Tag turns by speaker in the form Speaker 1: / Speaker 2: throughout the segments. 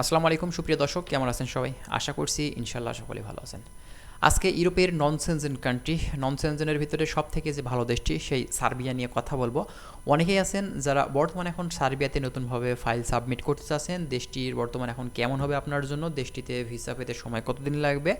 Speaker 1: আসসালামু আলাইকুম সুপ্রিয় দর্শক কেমন আছেন সবাই? আশা করছি ইনশাল্লাহ সকলে ভালো আছেন। আজকে ইউরোপের নন সেনজেন কান্ট্রি নন সেনজেনের ভিতরে সব থেকে যে ভালো দেশটি, সেই সার্বিয়া নিয়ে কথা বলব। অনেকেই আছেন যারা বর্তমানে এখন সার্বিয়াতে নতুনভাবে ফাইল সাবমিট করতে চাচ্ছেন। দেশটির বর্তমানে এখন কেমন হবে আপনার জন্য? দেশটিতে ভিসা পেতে সময় কতদিন লাগবে?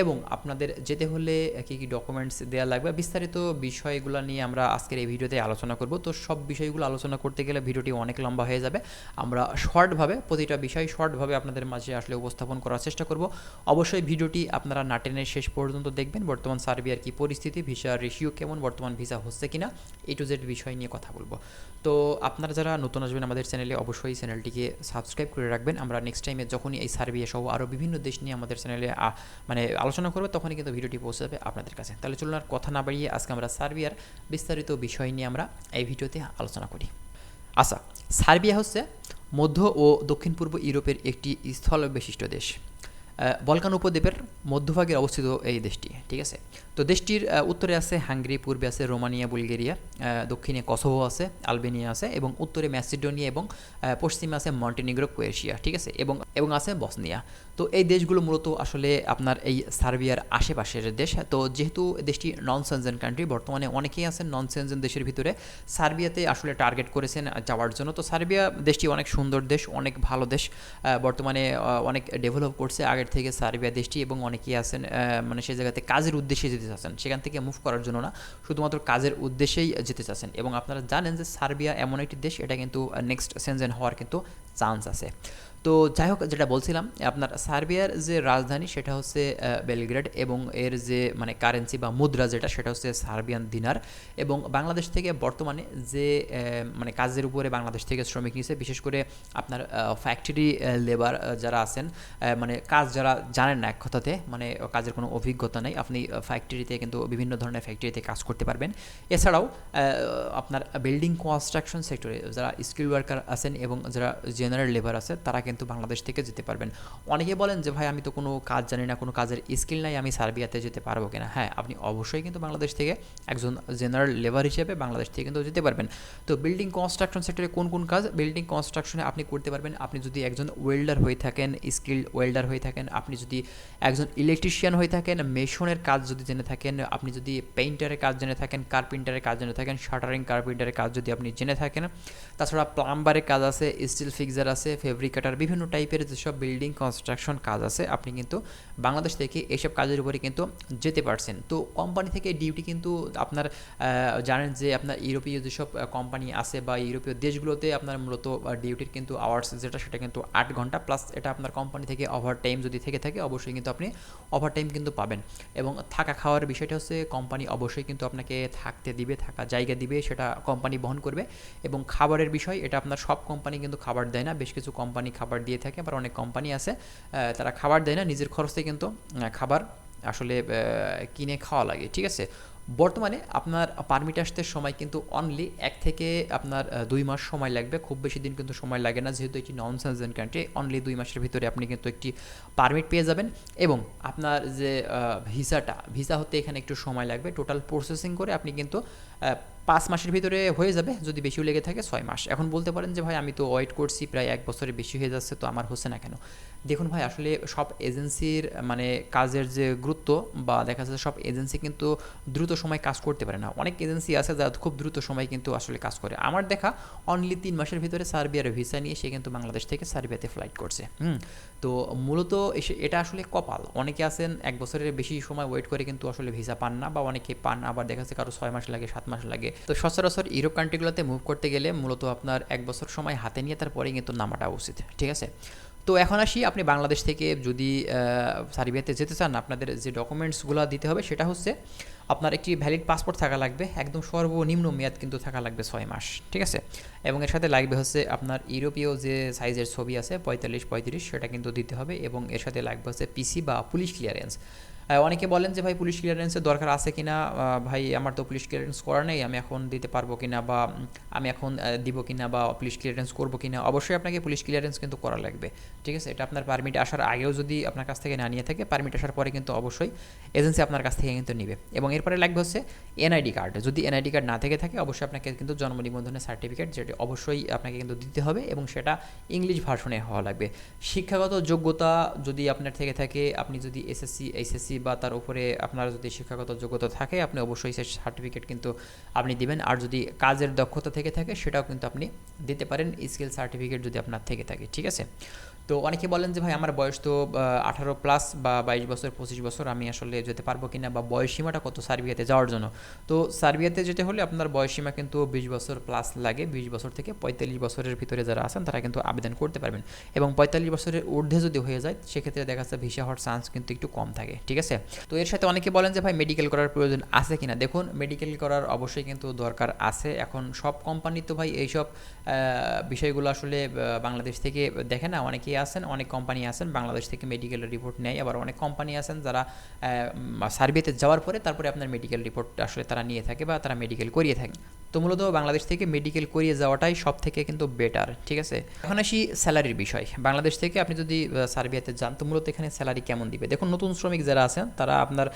Speaker 1: এবং আপনাদের যেতে হলে কী কী ডকুমেন্টস দেওয়া লাগবে? বিস্তারিত বিষয়গুলো নিয়ে আমরা আজকের এই ভিডিওতে আলোচনা করব। তো সব বিষয়গুলো আলোচনা করতে গেলে ভিডিওটি অনেক লম্বা হয়ে যাবে। আমরা শর্টভাবে প্রতিটা বিষয় শর্টভাবে আপনাদের মাঝে আসলে উপস্থাপন করার চেষ্টা করব। অবশ্যই ভিডিওটি আপনারা নাটেনের শেষ পর্যন্ত দেখবেন বর্তমান সার্বিয়ার কি পরিস্থিতি ভিসার রেশিও কেমন, বর্তমান ভিসা হচ্ছে কিনা এ টু জেড বিষয় নিয়ে কথা বলব। তো আপনারা যারা নতুন আসবেন আমাদের চ্যানেলে অবশ্যই চ্যানেলটিকে সাবস্ক্রাইব করে রাখবেন। আমরা নেক্সট টাইমে যখনই এই সার্বিয়া সহ আরও বিভিন্ন দেশ নিয়ে আমাদের চ্যানেলে মানে আলোচনা করব, তখনই কিন্তু ভিডিওটি পৌঁছে যাবে আপনাদের কাছে। তাহলে চলুন আর কথা না বাড়িয়ে আজকে আমরা সার্বিয়ার বিস্তারিত বিষয় নিয়ে আমরা এই ভিডিওতে আলোচনা করি। আচ্ছা সার্বিয়া হচ্ছে মধ্য ও দক্ষিণ পূর্ব ইউরোপের একটি স্থল বিশিষ্ট দেশ। বলকান উপদ্বীপের মধ্যভাগে অবস্থিত এই দেশটি, ঠিক আছে? তো দেশটির উত্তরে আছে হাঙ্গেরি, পূর্বে আছে রোমানিয়া, বুলগেরিয়া দক্ষিণে কসোভো আছে, আলবেনিয়া আছে এবং উত্তরে ম্যাসিডোনিয়া এবং পশ্চিমে আছে মন্টেনিগ্রো কোয়েশিয়া ঠিক আছে? এবং এবং আছে বসনিয়া। তো এই দেশগুলো মূলত আসলে আপনার এই সার্বিয়ার আশেপাশের দেশ। তো যেহেতু দেশটি নন সেনজেন কান্ট্রি বর্তমানে অনেকেই আছেন নন সেনজেন দেশের ভিতরে। সার্বিয়াতে আসলে টার্গেট করেছেন যাওয়ার জন্য। তো সার্বিয়া দেশটি অনেক সুন্দর দেশ, অনেক ভালো দেশ। বর্তমানে অনেক ডেভেলপ করছে আগের থেকে সার্বিয়া দেশটি এবং অনেকেই আছেন মানে সেই জায়গাতে কাজের উদ্দেশ্যে যেতে চাচ্ছেন। সেখান থেকে মুভ করার জন্য না, শুধুমাত্র কাজের উদ্দেশ্যেই যেতে চাচ্ছেন। এবং আপনারা জানেন যে সার্বিয়া এমন একটি দেশ, এটা কিন্তু নেক্সট সেনজেন হওয়ার কিন্তু চান্স আছে। তো যাই হোক, যেটা বলছিলাম আপনার সার্বিয়ার যে রাজধানী সেটা হচ্ছে বেলগ্রেড এবং এর যে মানে কারেন্সি বা মুদ্রা যেটা, সেটা হচ্ছে সার্বিয়ান দিনার এবং বাংলাদেশ থেকে বর্তমানে যে মানে কাজের উপরে বাংলাদেশ থেকে শ্রমিক নিচ্ছে বিশেষ করে আপনার ফ্যাক্টরি লেবার যারা আছেন মানে কাজ যারা জানেন না এক কথাতে মানে কাজের কোনো অভিজ্ঞতা নেই, আপনি ফ্যাক্টরিতে কিন্তু বিভিন্ন ধরনের ফ্যাক্টরিতে কাজ করতে পারবেন। এছাড়াও আপনার বিল্ডিং কনস্ট্রাকশন সেক্টরে যারা স্কিল ওয়ার্কার আছেন এবং যারা জেনারেল লেবার আছে, তারা কিন্তু বাংলাদেশ থেকে যেতে পারবেন। অনেকে বলেন যে, ভাই, আমি তো কোনো কাজ জানি না, কোনো কাজের স্কিল নাই, আমি সার্বিয়াতে যেতে পারব কিনা? হ্যাঁ আপনি অবশ্যই কিন্তু বাংলাদেশ থেকে একজন জেনারেল লেবার হিসেবে বাংলাদেশ থেকে কিন্তু যেতে পারবেন। তো বিল্ডিং কনস্ট্রাকশন সেক্টরে কোন কোন কাজ বিল্ডিং কনস্ট্রাকশনে আপনি করতে পারবেন? আপনি যদি একজন ওয়েল্ডার হয়ে থাকেন স্কিল ওয়েল্ডার হয়ে থাকেন, আপনি যদি একজন ইলেকট্রিশিয়ান হয়ে থাকেন মেশনের কাজ যদি জেনে থাকেন, আপনি যদি পেইন্টারের কাজ জেনে থাকেন কার্পেন্টারের কাজ জেনে থাকেন শাটারিং কার্পেন্টারের কাজ যদি আপনি জেনে থাকেন, তাছাড়া প্লাম্বারের কাজ আছে স্টিল ফিক্সার আছে ফেব্রিকেটার বিভিন্ন টাইপের যেসব বিল্ডিং কনস্ট্রাকশন কাজ আছে, আপনি কিন্তু বাংলাদেশ থেকে এইসব কাজের উপরে কিন্তু যেতে পারছেন। তো কোম্পানি থেকে ডিউটি কিন্তু আপনার জানেন যে আপনার ইউরোপীয় যেসব কোম্পানি আছে বা ইউরোপীয় দেশগুলোতে আপনার মূলত ডিউটির কিন্তু আওয়ার্স যেটা, সেটা কিন্তু আট ঘণ্টা প্লাস এটা আপনার কোম্পানি থেকে ওভার টাইম যদি থেকে থাকে, অবশ্যই কিন্তু আপনি ওভার টাইম কিন্তু পাবেন। এবং থাকা খাওয়ার বিষয়টা হচ্ছে কোম্পানি অবশ্যই কিন্তু আপনাকে থাকতে দিবে, থাকা জায়গা দিবে, সেটা কোম্পানি বহন করবে। এবং খাবারের বিষয়, এটা আপনার সব কোম্পানি কিন্তু খাবার দেয় না। বেশ কিছু কোম্পানি খাবার দিয়ে থাকে, আবার অনেক কোম্পানি আছে তারা খাবার দেয় না, নিজের খরচে কিন্তু খাবার আসলে কিনে খাওয়া লাগে, ঠিক আছে? বর্তমানে আপনার পারমিট আসতে সময় কিন্তু অনলি এক থেকে আপনার দুই মাস সময় লাগবে। খুব বেশি দিন কিন্তু সময় লাগে না। যেহেতু এটি নন সেনজেন কান্ট্রি অনলি দুই মাসের ভিতরে আপনি কিন্তু একটি পারমিট পেয়ে যাবেন। এবং আপনার যে ভিসাটা, ভিসা হতে এখানে একটু সময় লাগবে। টোটাল প্রসেসিং করে আপনি কিন্তু পাঁচ মাসের ভিতরে হয়ে যাবে। যদি বেশিও লেগে থাকে, ছয় মাস। এখন বলতে পারেন যে, ভাই, আমি তো ওয়েট করছি প্রায় এক বছরের বেশি হয়ে যাচ্ছে, তো আমার হচ্ছে না কেন? দেখুন ভাই, আসলে সব এজেন্সির মানে কাজের যে গুরুত্ব বা দেখা যাচ্ছে সব এজেন্সি কিন্তু দ্রুত সময় কাজ করতে পারে না। অনেক এজেন্সি আছে যারা খুব দ্রুত সময় কিন্তু আসলে কাজ করে। আমার দেখা অনলি তিন মাসের ভিতরে সার্বিয়ার ভিসা নিয়ে সে কিন্তু বাংলাদেশ থেকে সার্বিয়াতে ফ্লাইট করছে। হুম, তো মূলত এটা আসলে কপাল। অনেকে আছেন এক বছরের বেশি সময় ওয়েট করে কিন্তু আসলে ভিসা পান না বা অনেকে পান আবার দেখা যাচ্ছে কারও ছয় মাস লাগে, সাত মাস লাগে। তো সচরাচর ইউরোপ কান্ট্রিগুলোতে মুভ করতে গেলে মূলত আপনার এক বছর সময় হাতে নিয়ে তারপরে কিন্তু নামাটা উচিত, ঠিক আছে? তো এখন আসি, আপনি বাংলাদেশ থেকে যদি সার্বিয়াতে যেতে চান, আপনাদের যে ডকুমেন্টসগুলো দিতে হবে সেটা হচ্ছে আপনার একটি ভ্যালিড পাসপোর্ট থাকা লাগবে, একদম সর্বনিম্ন মেয়াদ কিন্তু থাকা লাগবে ছয় মাস, ঠিক আছে? এবং এর সাথে লাগবে হচ্ছে আপনার ইউরোপীয় যে সাইজের ছবি আছে, পঁয়তাল্লিশ পঁয়ত্রিশ, সেটা কিন্তু দিতে হবে এবং এর সাথে লাগবে হচ্ছে পিসি বা পুলিশ ক্লিয়ারেন্স অনেকে বলেন যে ভাই পুলিশ ক্লিয়ারেন্সের দরকার আছে কিনা? আহ, ভাই আমার তো পুলিশ ক্লিয়ারেন্স করা নেই আমি এখন দিতে পারব কিনা বা আমি এখন দিব কিনা বা পুলিশ ক্লিয়ারেন্স করব কি না অবশ্যই আপনাকে পুলিশ ক্লিয়ারেন্স কিন্তু করা লাগবে ঠিক আছে? এটা আপনার পারমিট আসার আগেও যদি আপনার কাছ থেকে না নিয়ে থাকে পারমিট আসার পরে কিন্তু অবশ্যই এজেন্সি আপনার কাছ থেকে কিন্তু নেবে। এবং এরপরে লাগবে হচ্ছে এনআইডি কার্ড যদি এনআইডি কার্ড না থেকে থাকে অবশ্যই আপনাকে কিন্তু জন্ম নিবন্ধনের সার্টিফিকেট যেটি অবশ্যই আপনাকে কিন্তু দিতে হবে এবং সেটা ইংলিশ ভার্সনে হওয়া লাগবে। শিক্ষাগত যোগ্যতা যদি আপনার থেকে থাকে আপনি যদি এসএসসি এইচএসসি বা তার উপরে আপনার যদি শিক্ষাগত যোগ্যতা থাকে, আপনি অবশ্যই সে সার্টিফিকেট কিন্তু আপনি দিবেন। আর যদি কাজের দক্ষতা থেকে থাকে, সেটাও কিন্তু আপনি দিতে পারেন। স্কিল সার্টিফিকেট যদি আপনার থেকে থাকে, ঠিক আছে? তো অনেকে বলেন যে, ভাই, আমার বয়স তো আঠারো প্লাস বা বাইশ বছর, পঁচিশ বছর, আমি আসলে যেতে পারব কিনা বা বয়স সীমাটা কত সার্বিয়াতে যাওয়ার জন্য? তো সার্বিয়াতে যেতে হলে আপনার বয়স সীমা কিন্তু বিশ বছর প্লাস লাগে। বিশ বছর থেকে পঁয়তাল্লিশ বছরের ভিতরে যারা আছেন, তারা কিন্তু আবেদন করতে পারবেন। এবং পঁয়তাল্লিশ বছরের ঊর্ধ্বে যদি হয়ে যায়, সেক্ষেত্রে দেখা যাচ্ছে ভিসা হওয়ার চান্স কিন্তু একটু কম থাকে, ঠিক আছে? তো এর সাথে অনেকে বলেন যে, ভাই মেডিকেল করার প্রয়োজন আছে কিনা? দেখুন মেডিকেল করার অবশ্যই কিন্তু দরকার আছে। এখন সব কোম্পানি তো ভাই, এইসব বিষয়গুলো আসলে বাংলাদেশ থেকে দেখে না। অনেকেই আছেন, অনেক কোম্পানি আছেন, বাংলাদেশ থেকে মেডিকেল রিপোর্ট নেয়। আবার অনেক কোম্পানি আছেন যারা সার্ভেতে যাওয়ার পরে তারপরে আপনার মেডিকেল রিপোর্ট আসলে তারা নিয়ে থাকে বা তারা মেডিকেল করিয়ে থাকে। তো মূলত বাংলাদেশ থেকে মেডিকেল করিয়ে যাওয়াটাই সব থেকে কিন্তু বেটার ঠিক আছে? এখন আসি স্যালারির বিষয়। বাংলাদেশ থেকে আপনি যদি সার্বিয়াতে যান, তো মূলত এখানে স্যালারি কেমন দিবে? দেখুন, নতুন শ্রমিক যারা আছেন, তারা আপনার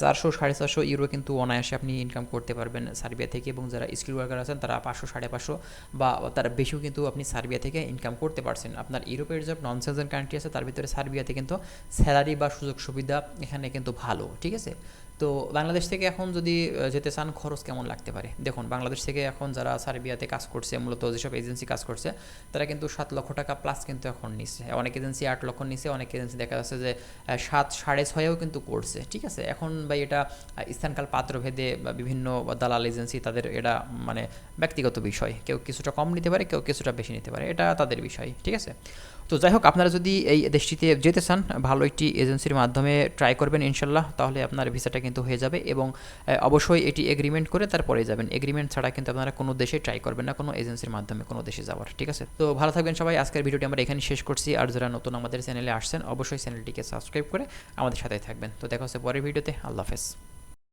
Speaker 1: চারশো, সাড়ে চারশো ইউরো কিন্তু অনায়াসে আপনি ইনকাম করতে পারবেন সার্বিয়া থেকে এবং যারা স্কিল ওয়ার্কার আছেন, তারা পাঁচশো, সাড়ে পাঁচশো বা তার বেশিও কিন্তু আপনি সার্বিয়া থেকে ইনকাম করতে পারছেন। আপনার ইউরোপের যে নন সেজন কান্ট্রি আছে, তার ভিতরে সার্বিয়াতে কিন্তু স্যালারি বা সুযোগ সুবিধা এখানে কিন্তু ভালো, ঠিক আছে? তো বাংলাদেশ থেকে এখন যদি যেতে চান, খরচ কেমন লাগতে পারে? দেখুন, বাংলাদেশ থেকে এখন যারা সার্বিয়াতে কাজ করছে, মূলত যেসব এজেন্সি কাজ করছে, তারা কিন্তু সাত লক্ষ টাকা প্লাস কিন্তু এখন নিচ্ছে। অনেক এজেন্সি আট লক্ষ নিচ্ছে, অনেক এজেন্সি দেখা যাচ্ছে যে সাত, সাড়ে ছয়েও কিন্তু করছে, ঠিক আছে? এখন ভাই এটা স্থানকাল পাত্রভেদে বিভিন্ন দালাল এজেন্সি তাদের এটা মানে ব্যক্তিগত বিষয়। কেউ কিছুটা কম নিতে পারে, কেউ কিছুটা বেশি নিতে পারে, এটা তাদের বিষয়, ঠিক আছে? তো যাই হোক, আপনারা যদি এই দেশটিতে যেতে চান, ভালো একটি এজেন্সির মাধ্যমে ট্রাই করবেন ইনশাল্লাহ, তাহলে আপনার ভিসাটা কিন্তু হয়ে যাবে এবং অবশ্যই এটি এগ্রিমেন্ট করে তারপরে যাবেন। এগ্রিমেন্ট ছাড়া কিন্তু আপনারা কোনো দেশে ট্রাই করবেন না, কোনো এজেন্সির মাধ্যমে কোনো দেশে যাওয়ার, ঠিক আছে? তো ভালো থাকবেন সবাই, আজকের ভিডিওটি আমরা এখানে শেষ করছি। আর যারা নতুন আমাদের চ্যানেলে আসছেন, অবশ্যই চ্যানেলটিকে সাবস্ক্রাইব করে আমাদের সাথে থাকবেন। তো দেখা হচ্ছে পরের ভিডিওতে আল্লাহ হাফেজ।